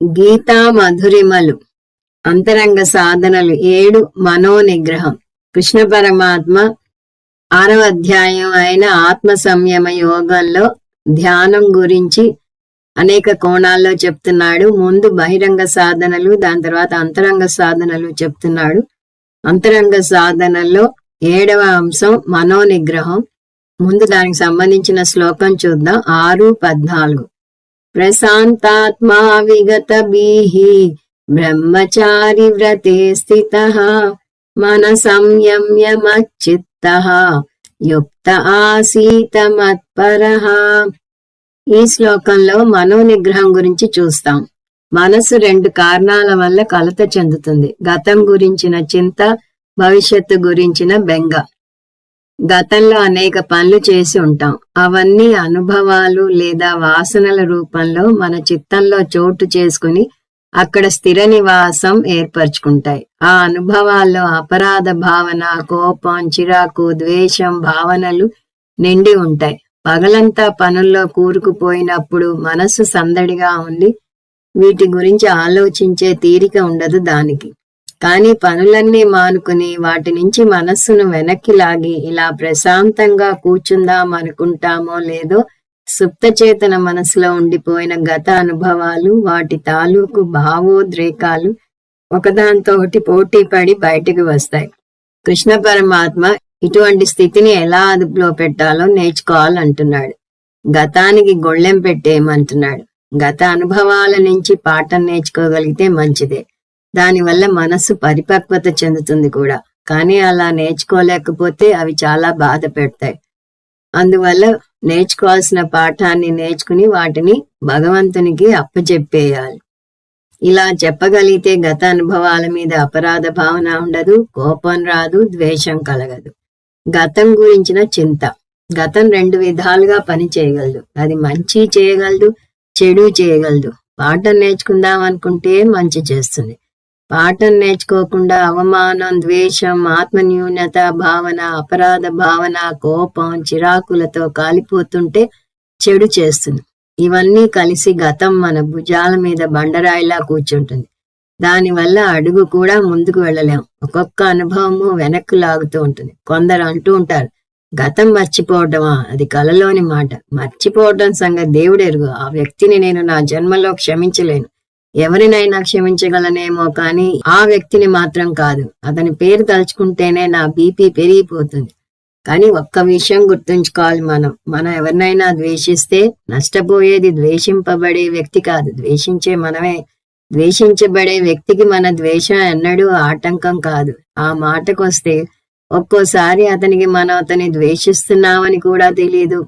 గీతా మధురిమలు అంతరంగ సాధనలు ఏడు మనో నిగ్రహం కృష్ణ పరమాత్మ ఆరవ అధ్యాయం అయిన ఆత్మ సంయమ యోగంలో ధ్యానం గురించి అనేక కోణాల్లో చెప్తున్నాడు. ముందు బహిరంగ సాధనలు దాని తర్వాత అంతరంగ సాధనలు చెప్తున్నాడు. అంతరంగ సాధనల్లో ఏడవ అంశం మనో నిగ్రహం ముందు దానికి సంబంధించిన శ్లోకం చూద్దాం. ఆరు పద్నాలుగు. ప్రశాంతాత్మా విగత బీహి బ్రహ్మచారి వ్రతే స్థిత మన సంయమ్య యుక్త ఆసీత మత్పర ఈ శ్లోకంలో మనో నిగ్రహం గురించి చూస్తాం. మనసు రెండు కారణాల వల్ల కలత చెందుతుంది. గతం గురించిన చింత భవిష్యత్తు గురించిన బెంగ. గతంలో అనేక పనులు చేసి ఉంటాం. అవన్నీ అనుభవాలు లేదా వాసనల రూపంలో మన చిత్తంలో చోటు చేసుకుని అక్కడ స్థిర నివాసం ఏర్పరచుకుంటాయి. ఆ అనుభవాల్లో అపరాధ భావన కోపం చిరాకు ద్వేషం భావనలు నిండి ఉంటాయి. పగలంతా పనుల్లో కూరుకుపోయినప్పుడు మనసు సందడిగా ఉండి వీటి గురించి ఆలోచించే తీరిక ఉండదు దానికి. కానీ పనులన్నీ మానుకుని వాటి నుంచి మనస్సును వెనక్కి లాగి ఇలా ప్రశాంతంగా కూర్చుందాం అనుకుంటామో లేదో సుప్తచేతన మనసులో ఉండిపోయిన గత అనుభవాలు వాటి తాలూకు భావోద్రేకాలు ఒకదాంతో ఒకటి పోటీ పడి బయటికి వస్తాయి. కృష్ణ పరమాత్మ ఇటువంటి స్థితిని ఎలా అదుపులో పెట్టాలో నేర్చుకోవాలంటున్నాడు. గతానికి గొళ్ళెం పెట్టేయమంటున్నాడు. గత అనుభవాల నుంచి పాఠం నేర్చుకోగలిగితే మంచిదే. దానివల్ల మనస్సు పరిపక్వత చెందుతుంది కూడా. కానీ అలా నేర్చుకోలేకపోతే అవి చాలా బాధ పెడతాయి. అందువల్ల నేర్చుకోవాల్సిన పాఠాన్ని నేర్చుకుని వాటిని భగవంతునికి అప్పచెప్పేయాలి ఇలా చెప్పగలిగితే గత అనుభవాల మీద అపరాధ భావన ఉండదు కోపం రాదు ద్వేషం కలగదు. గతం గురించిన చింత. గతం రెండు విధాలుగా పని చేయగలదు. అది మంచి చేయగలదు చెడు చేయగలదు. పాఠం నేర్చుకుందాం అనుకుంటే మంచి చేస్తుంది. పాఠం నేర్చుకోకుండా అవమానం ద్వేషం ఆత్మన్యూనత భావన అపరాధ భావన కోపం చిరాకులతో కాలిపోతుంటే చెడు చేస్తుంది. ఇవన్నీ కలిసి గతం మన భుజాల మీద బండరాయిలా కూర్చుంటుంది. దానివల్ల అడుగు కూడా ముందుకు వెళ్ళలేం. ఒక్కొక్క అనుభవము వెనక్కు లాగుతూ ఉంటుంది. కొందరు అంటూ ఉంటారు గతం మర్చిపోవటమా అది కలలోని మాట. మర్చిపోవటం సంగతి దేవుడెరుగు. ఆ వ్యక్తిని నేను నా జన్మలో క్షమించలేను. ఎవరినైనా క్షమించగలనేమో కానీ ఆ వ్యక్తిని మాత్రం కాదు. అతని పేరు తలుచుకుంటేనే నా బీపీ పెరిగిపోతుంది. కానీ ఒక్క విషయం గుర్తుంచుకోవాలి మనం. మనం ఎవరినైనా ద్వేషిస్తే నష్టపోయేది ద్వేషింపబడే వ్యక్తి కాదు. ద్వేషించే మనమే. ద్వేషించబడే వ్యక్తికి మన ద్వేషం ఎన్నడూ ఆటంకం కాదు. ఆ మాటకొస్తే ఒక్కోసారి అతనికి మనం అతని ద్వేషిస్తున్నామని కూడా తెలియదు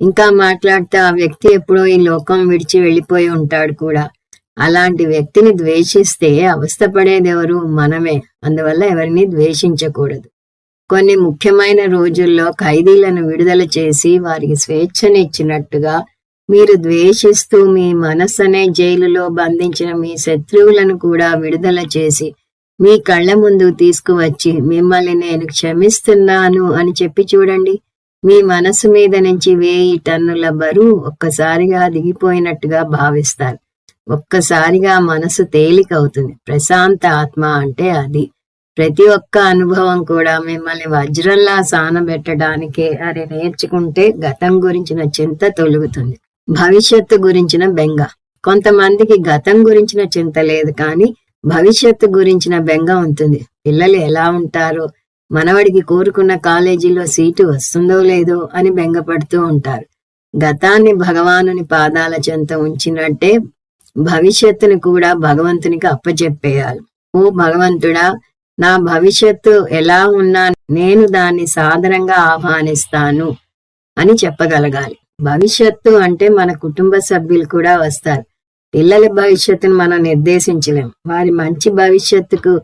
ఇంకా మాట్లాడితే ఆ వ్యక్తి ఎప్పుడో ఈ లోకం విడిచి వెళ్ళిపోయి ఉంటాడు కూడా. అలాంటి వ్యక్తిని ద్వేషిస్తే అవస్థపడేది ఎవరు? మనమే. అందువల్ల ఎవరిని ద్వేషించకూడదు. కొన్ని ముఖ్యమైన రోజుల్లో ఖైదీలను విడుదల చేసి వారికి స్వేచ్ఛనిచ్చినట్టుగా మీరు ద్వేషిస్తూ మీ మనస్సనే జైలులో బంధించిన మీ శత్రువులను కూడా విడుదల చేసి మీ కళ్ళ ముందు తీసుకువచ్చి మిమ్మల్ని నేను క్షమిస్తున్నాను అని చెప్పి చూడండి. మీ మనసు మీద నుంచి వేయి టన్నుల బరువు ఒక్కసారిగా దిగిపోయినట్టుగా భావిస్తారు. ఒక్కసారిగా మనసు తేలికవుతుంది. ప్రశాంత ఆత్మ అంటే అది. ప్రతి ఒక్క అనుభవం కూడా మిమ్మల్ని వజ్రంలా సానబెట్టడానికే అది నేర్చుకుంటే గతం గురించిన చింత తొలుగుతుంది. భవిష్యత్తు గురించిన బెంగ. కొంతమందికి గతం గురించిన చింత లేదు కానీ భవిష్యత్తు గురించిన బెంగ ఉంటుంది. పిల్లలు ఎలా ఉంటారో మనవడికి కోరుకున్న కాలేజీలో సీటు వస్తుందో లేదో అని బెంగపడుతూ ఉంటారు. గతాన్ని భగవానుని పాదాల చెంత ఉంచినట్టే భవిష్యత్తుని కూడా భగవంతునికి అప్పచెప్పేయాలి ఓ భగవంతుడా నా భవిష్యత్తు ఎలా ఉన్నా నేను దాన్ని సాదరంగా ఆహ్వానిస్తాను అని చెప్పగలగాలి. భవిష్యత్తు అంటే మన కుటుంబ సభ్యులు కూడా వస్తారు. పిల్లల భవిష్యత్తును మనం నిర్దేశించలేం. వారి మంచి భవిష్యత్తుకు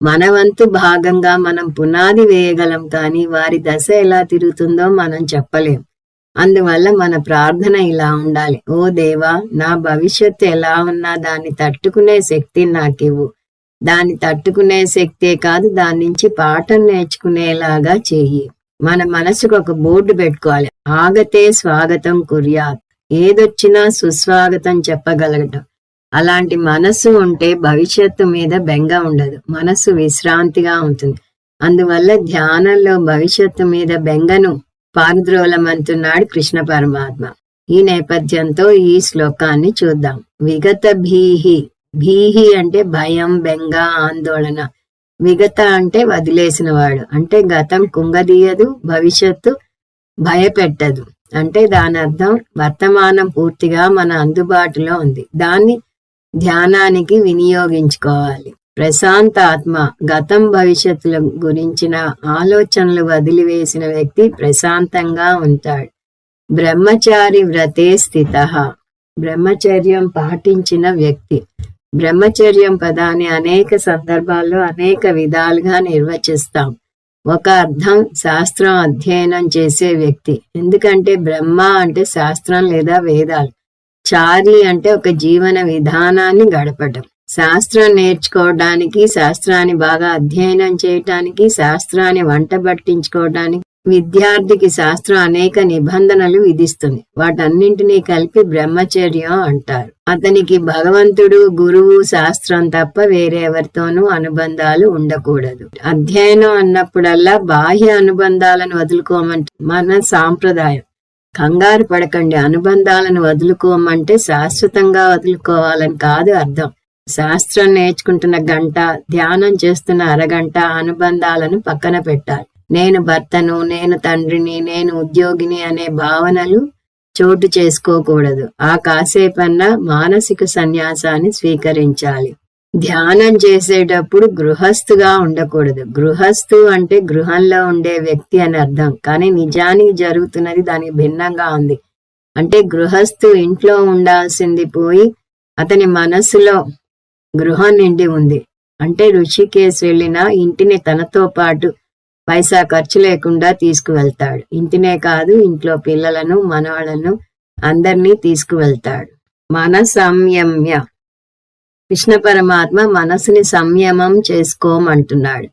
మన వంతు భాగంగా మనం పునాది వేయగలం కానీ వారి దశ ఎలా తిరుగుతుందో మనం చెప్పలేం. అందువల్ల మన ప్రార్థన ఇలా ఉండాలి. ఓ దేవా నా భవిష్యత్తు ఎలా ఉన్నా దాన్ని తట్టుకునే శక్తి నాకివ్వు. దాన్ని తట్టుకునే శక్తే కాదు దాని నుంచి పాఠం నేర్చుకునేలాగా చెయ్యి. మన మనసుకు ఒక బోర్డు పెట్టుకోవాలి. ఆగతే స్వాగతం కుర్యాత్ ఏదొచ్చినా సుస్వాగతం చెప్పగలగటం. అలాంటి మనస్సు ఉంటే భవిష్యత్తు మీద బెంగ ఉండదు. మనస్సు విశ్రాంతిగా ఉంటుంది. అందువల్ల ధ్యానంలో భవిష్యత్తు మీద బెంగను పారద్రోలమంటున్నాడు కృష్ణ పరమాత్మ. ఈ నేపథ్యంతో ఈ శ్లోకాన్ని చూద్దాం. విగత భీహి. భీహి అంటే భయం బెంగ ఆందోళన. విగత అంటే వదిలేసిన వాడు అంటే గతం కుంగదీయదు భవిష్యత్తు భయపెట్టదు. అంటే దాని అర్థం వర్తమానం పూర్తిగా మన అందుబాటులో ఉంది. దాన్ని ధ్యానానికి వినియోగించుకోవాలి. ప్రశాంత ఆత్మ గతం భవిష్యత్తుల గురించిన ఆలోచనలు వదిలివేసిన వ్యక్తి ప్రశాంతంగా ఉంటాడు. బ్రహ్మచారి వ్రతే స్థిత. బ్రహ్మచర్యం పాటించిన వ్యక్తి. బ్రహ్మచర్యం పదాన్ని అనేక సందర్భాల్లో అనేక విధాలుగా నిర్వచిస్తాం. ఒక అర్థం శాస్త్రం అధ్యయనం చేసే వ్యక్తి. ఎందుకంటే బ్రహ్మ అంటే శాస్త్రం లేదా వేదాలు. చారి అంటే ఒక జీవన విధానాన్ని గడపటం. శాస్త్రం నేర్చుకోవడానికి శాస్త్రాన్ని బాగా అధ్యయనం చేయటానికి శాస్త్రాన్ని వంట పట్టించుకోవడానికి విద్యార్థికి శాస్త్రం అనేక నిబంధనలు విధిస్తుంది. వాటన్నింటినీ కలిపి బ్రహ్మచర్యం అంటారు. అతనికి భగవంతుడు గురువు శాస్త్రం తప్ప వేరేవరితోనూ అనుబంధాలు ఉండకూడదు. అధ్యయనం అన్నప్పుడల్లా బాహ్య అనుబంధాలను వదులుకోమంటే మన సాంప్రదాయం. కంగారు పడకండి. అనుబంధాలను వదులుకోమంటే శాశ్వతంగా వదులుకోవాలని కాదు అర్థం. శాస్త్రం నేర్చుకుంటున్న గంట ధ్యానం చేస్తున్న అరగంట అనుబంధాలను పక్కన పెట్టాలి. నేను భర్తను నేను తండ్రిని నేను ఉద్యోగిని అనే భావనలు చోటు చేసుకోకూడదు. ఆ కాసేపన్నా మానసిక సన్యాసాన్ని స్వీకరించాలి. ధ్యానం చేసేటప్పుడు గృహస్థుగా ఉండకూడదు. గృహస్థు అంటే గృహంలో ఉండే వ్యక్తి అని అర్థం. కానీ నిజానికి జరుగుతున్నది దానికి భిన్నంగా ఉంది. అంటే గృహస్థు ఇంట్లో ఉండాల్సింది పోయి అతని మనసులో గృహం నిండి ఉంది. అంటే ఋషికేశ్ వెళ్ళిన ఇంటిని తనతో పాటు పైసా ఖర్చు లేకుండా తీసుకువెళ్తాడు. ఇంటినే కాదు ఇంట్లో పిల్లలను మనవాళ్ళను అందరినీ తీసుకువెళ్తాడు. మన సంయమ్య కృష్ణ పరమాత్మ మనసుని సంయమం చేసుకోమంటున్నాడు.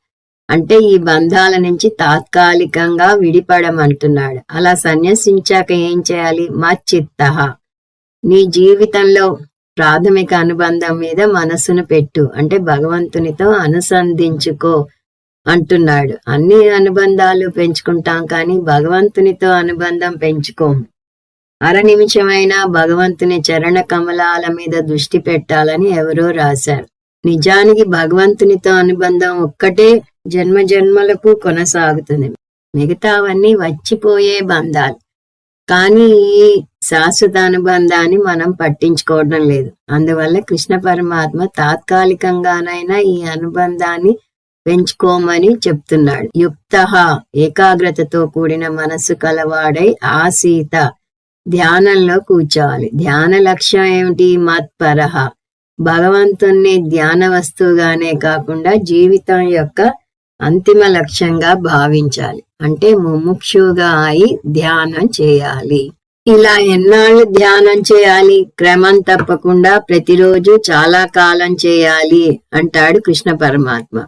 అంటే ఈ బంధాల నుంచి తాత్కాలికంగా విడిపడమంటున్నాడు. అలా సన్యసించాక ఏం చేయాలి? మచ్చిత్త నీ జీవితంలో ప్రాథమిక అనుబంధం మీద మనసును పెట్టు. అంటే భగవంతునితో అనుసంధించుకో అంటున్నాడు. అన్ని అనుబంధాలు పెంచుకుంటాం కానీ భగవంతునితో అనుబంధం పెంచుకోము. అర నిమిషమైనా భగవంతుని చరణ కమలాల మీద దృష్టి పెట్టాలని ఎవరో రాశారు. నిజానికి భగవంతునితో అనుబంధం ఒక్కటే జన్మ జన్మలకు కొనసాగుతుంది. మిగతావన్నీ వచ్చిపోయే బంధాలు. కానీ ఈ శాశ్వత అనుబంధాన్ని మనం పట్టించుకోవడం లేదు. అందువల్ల కృష్ణ పరమాత్మ తాత్కాలికంగానైనా ఈ అనుబంధాన్ని పెంచుకోమని చెప్తున్నాడు. యుక్త ఏకాగ్రతతో కూడిన మనస్సు కలవాడై ఆసీత ధ్యానంలో కూర్చోవాలి. ధ్యాన లక్ష్యం ఏమిటి? మత్పరహ భగవంతుణ్ణి ధ్యాన వస్తువుగానే కాకుండా జీవితం యొక్క అంతిమ లక్ష్యంగా భావించాలి. అంటే ముముక్షుగా అయి ధ్యానం చేయాలి. ఇలా ఎన్నాళ్ళు ధ్యానం చేయాలి? క్రమం తప్పకుండా ప్రతిరోజు చాలా కాలం చేయాలి అంటాడు కృష్ణ పరమాత్మ.